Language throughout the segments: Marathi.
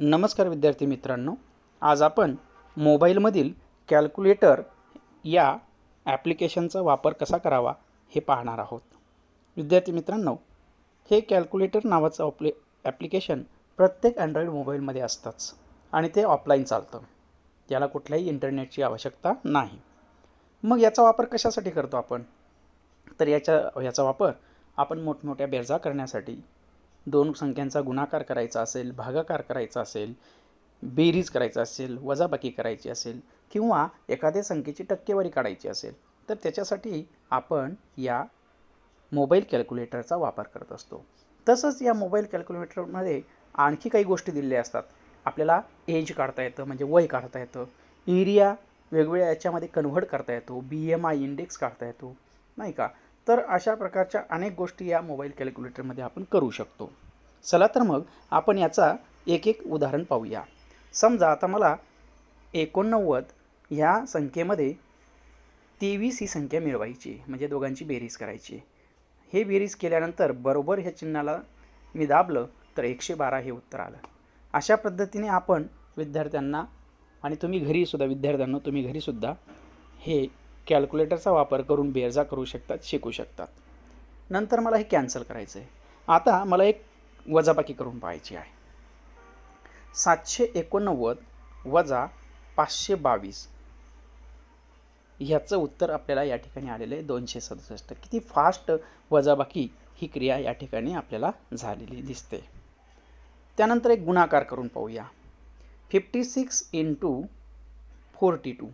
नमस्कार विद्यार्थी मित्रांनो आज आपण मोबाईलमधील कॅल्क्युलेटर या ॲप्लिकेशनचा वापर कसा करावा हे पाहणार आहोत. विद्यार्थी मित्रांनो हे कॅल्क्युलेटर नावाचं ऑप्ले ॲप्लिकेशन प्रत्येक अँड्रॉईड मोबाईलमध्ये असतंच आणि ते ऑफलाईन चालतं. याला कुठल्याही इंटरनेटची आवश्यकता नाही. मग याचा वापर कशासाठी करतो आपण? तर याच्या याचा वापर आपण मोठमोठ्या बेरजा करण्यासाठी दोन संख्यांचा गुणाकार करायचा असेल भागाकार करायचा असेल बेरीज करायचा असेल वजाबाकी करायची असेल किंवा एखाद्या संख्येची टक्केवारी काढायची असेल तर त्याच्यासाठी आपण या मोबाईल कॅल्क्युलेटरचा वापर करत असतो. तसंच या मोबाईल कॅल्क्युलेटरमध्ये आणखी काही गोष्टी दिलेल्या असतात. आपल्याला एज काढता येतं म्हणजे वय काढता येतं एरिया वेगवेगळ्या याच्यामध्ये कन्व्हर्ट करता येतो बी एम आय इंडेक्स काढता येतो नाही का? तर अशा प्रकारच्या अनेक गोष्टी या मोबाईल कॅल्क्युलेटरमध्ये आपण करू शकतो. चला तर मग आपण याचा एक एक उदाहरण पाहूया. समजा आता मला एकोणनव्वद ह्या संख्येमध्ये तेवीस ही संख्या मिळवायची म्हणजे दोघांची बेरीज करायची हे बेरीज केल्यानंतर बरोबर ह्या चिन्हाला मी दाबलं तर एकशे बारा हे उत्तर आलं. अशा पद्धतीने आपण विद्यार्थ्यांना आणि तुम्ही घरीसुद्धा विद्यार्थ्यांना तुम्ही घरीसुद्धा हे कॅल्क्युलेटरचा वापर करून बेरजा करू शकतात शिकू शकतात. नंतर मला हे कॅन्सल करायचं आहे आता मला एक वजाबाकी करून पाहायची आहे. सातशे एकोणनव्वद वजा पाचशे बावीस ह्याचं उत्तर आपल्याला या ठिकाणी आलेलं आहे दोनशे सदुसष्ट. किती फास्ट वजाबाकी ही क्रिया या ठिकाणी आपल्याला झालेली दिसते. त्यानंतर एक गुणाकार करून पाहूया. Fifty six into forty two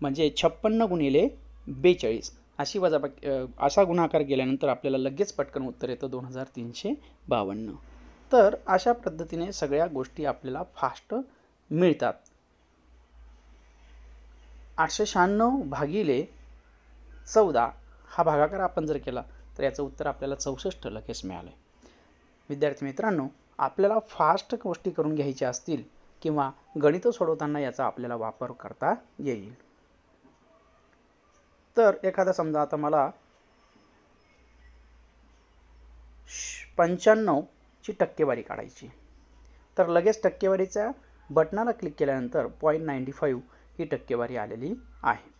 म्हणजे छप्पन्न गुणिले बेचाळीस. अशी वजाबाकी असा गुणाकार केल्यानंतर आपल्याला लगेच पटकन उत्तर येतं दोन हजार तीनशे बावन्न. तर अशा पद्धतीने सगळ्या गोष्टी आपल्याला फास्ट मिळतात. आठशे शहाण्णव भागिले चौदा हा भागाकार आपण जर केला तर याचं उत्तर आपल्याला चौसष्ट लगेच मिळालं विद्यार्थी मित्रांनो आपल्याला फास्ट गोष्टी करून घ्यायच्या असतील किंवा गणितं सोडवताना याचा आपल्याला वापर करता येईल. तर एखादा समजा आता मला पंच्याण्णवची टक्केवारी काढायची. तर लगेच टक्केवारीच्या बटनाला क्लिक केल्यानंतर पॉईंट नाईंटी फाईव्ह ही टक्केवारी आलेली आहे.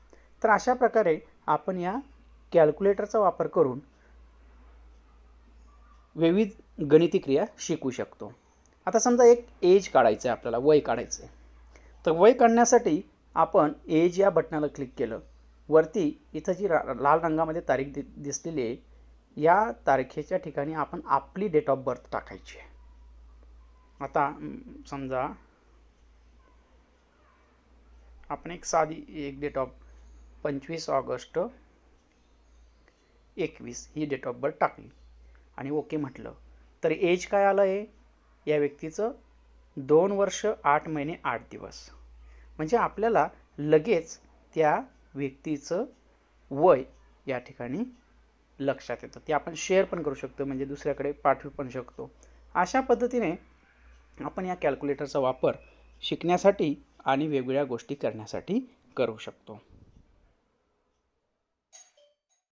तर अशा प्रकारे आपण या कॅल्क्युलेटरचा वापर करून विविध गणिती क्रिया शिकू शकतो. आता समजा एक एज काढायचं आहे आपल्याला वय काढायचं आहे. तर वय काढण्यासाठी आपण एज या बटनाला क्लिक केलं. वरती इथं जी रा लाल रंगामध्ये तारीख दि दिसलेली आहे या तारखेच्या ठिकाणी आपण आपली डेट ऑफ बर्थ टाकायची आहे. आता समजा आपण एक साधी एक डेट ऑफ पंचवीस ऑगस्ट एकवीस ही डेट ऑफ बर्थ टाकली. आणि ओके म्हटलं. तर एज काय आलं आहे? या व्यक्तीचं दोन वर्ष आठ महिने आठ दिवस. म्हणजे आपल्याला लगेच त्या व्यक्तीचं वय या ठिकाणी लक्षात येतं. ते आपण शेअर पण करू शकतो म्हणजे दुसऱ्याकडे पाठवू पण शकतो. अशा पद्धतीने आपण या कॅल्क्युलेटरचा वापर शिकण्यासाठी आणि वेगवेगळ्या गोष्टी करण्यासाठी करू शकतो.